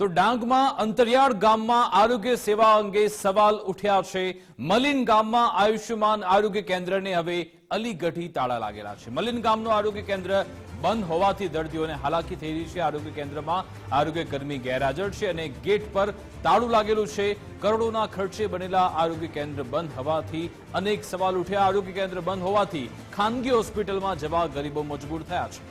તો ડાંગમાં અંતરિયાળ ગામમાં આરોગ્ય સેવા અંગે સવાલ ઉઠ્યા છે. મલિન ગામમાં આયુષ્યમાન આરોગ્ય કેન્દ્રને હવે અલીગઢી તાળા લાગેલા છે. મલિન ગામનું આરોગ્ય કેન્દ્ર બંધ હોવાથી દર્દીઓને હાલાકી થઈ રહી છે. આરોગ્ય કેન્દ્રમાં આરોગ્ય ગેરહાજર છે અને ગેટ પર તાળું લાગેલું છે. કરોડોના ખર્ચે બનેલા આરોગ્ય કેન્દ્ર બંધ હોવાથી અનેક સવાલ ઉઠ્યા. આરોગ્ય કેન્દ્ર બંધ હોવાથી ખાનગી હોસ્પિટલમાં જવા ગરીબો મજબૂર થયા છે.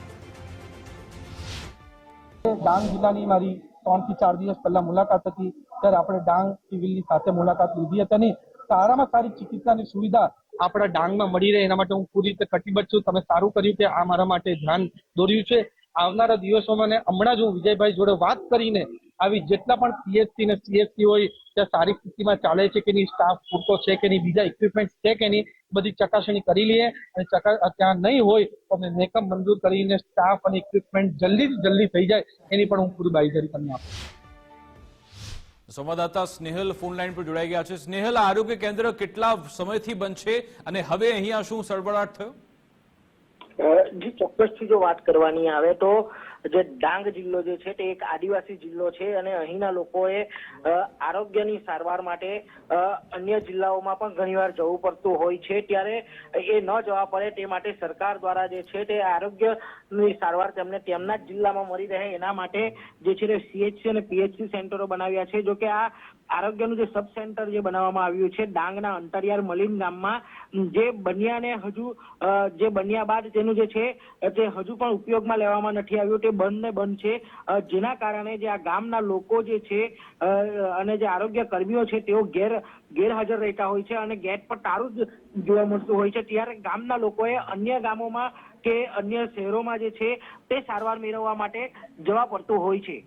ડાંગ જિલ્લાની મારી ત્રણથી ચાર દિવસ પહેલા મુલાકાત હતી. ત્યારે આપણે ડાંગ સિવિલની સાથે મુલાકાત લીધી હતી અને સારામાં સારી ચિકિત્સાની સુવિધા આપણા ડાંગમાં મળી રહે. એના માટે હું પૂરી રીતે કટિબદ્ધ છું. તમે સારું કર્યું કે આ મારા માટે ધ્યાન દોર્યું છે. આવનારા દિવસોમાં ને હમણાં જ હું વિજયભાઈ જોડે વાત કરીને આવી જેટલા પણ પીએચસી ને સીએસસી હોય, ત્યાં સારી સ્થિતિમાં ચાલે છે કે નહીં સ્ટાફ પૂરતો છે કે નહીં, બીજા ઇક્વિપમેન્ટ છે કે નહીં, બધી ચકાસણી કરી લઈએ અને ત્યાં નહીં હોય તો અમે મેકઅપ મંજૂર કરીને સ્ટાફ અને ઇક્વિપમેન્ટ જલ્દી જલ્દી થઈ જાય એની પણ હું પૂરી બાંયધરી તમને આપું સંવાદદાતા સ્નેહલ ફોન લાઈન પર જોડાઈ ગયા છે. સ્નેહલ, આરોગ્ય કેન્દ્ર કેટલા સમયથી બંધ છે અને હવે અહીંયા શું સળબળાટ થયો? જી ચોક્કસથી જો વાત કરવાની આવે તો જે ડાંગ જિલ્લો જે છે તે એક આદિવાસી જિલ્લો છે અને અહીંના લોકોએ આરોગ્યની સારવાર માટે અન્ય જિલ્લાઓમાં પણ ઘણીવાર જવું પડતું હોય છે. ત્યારે એ ન જવા પડે તે માટે સરકાર દ્વારા જે છે તે આરોગ્યની સારવાર તેમને તેમના જ જિલ્લામાં મળી રહે એના માટે જે છે તે સીએચસી અને પીએચસી સેન્ટરો બનાવ્યા છે. જોકે આ આરોગ્યનું જે સબ સેન્ટર જે બનાવવામાં આવ્યું છે, ડાંગના અંતરિયાળ મલિન ગામમાં, જે બન્યાને હજુ જે બન્યા બાદ તેનું જે છે તે હજુ પણ ઉપયોગમાં લેવામાં નથી આવ્યું. તે બંધ ને બંધ છે. જેના કારણે જે આ ગામના લોકો જે છે અને જે આરોગ્ય કર્મીઓ છે, તેઓ ગેર ગેરહાજર રહેતા હોય છે અને ગેટ પર તારું જ જોવા મળતું હોય છે. ત્યારે ગામના લોકોએ અન્ય ગામોમાં કે અન્ય શહેરોમાં જે છે, તે સારવાર મેળવવા માટે જવા પડતું હોય છે.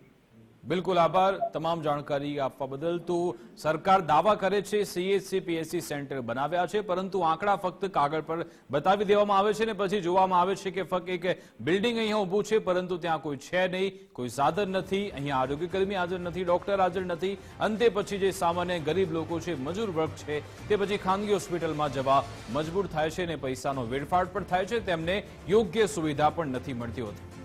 બિલકુલ આભાર. તમામ જાણકારી આપવા બદલ તો સરકાર દાવા કરે છે સીએચસી પીએચસી સેન્ટર બનાવ્યા છે, પરંતુ આંકડા ફક્ત કાગળ પર બતાવી દેવામાં આવે છે ને પછી જોવામાં આવે છે કે ફક્ત એક બિલ્ડિંગ અહીંયા ઊભું છે, પરંતુ ત્યાં કોઈ છે નહીં, કોઈ સાધન નથી, અહીંયા આરોગ્યકર્મી હાજર નથી, ડોક્ટર હાજર નથી. અંતે પછી જે સામાન્ય ગરીબ લોકો છે, મજૂર વર્ગ છે, તે પછી ખાનગી હોસ્પિટલમાં જવા મજબૂર થાય છે અને પૈસાનો વેડફાટ પણ થાય છે, તેમને યોગ્ય સુવિધા પણ નથી મળતી હોતી.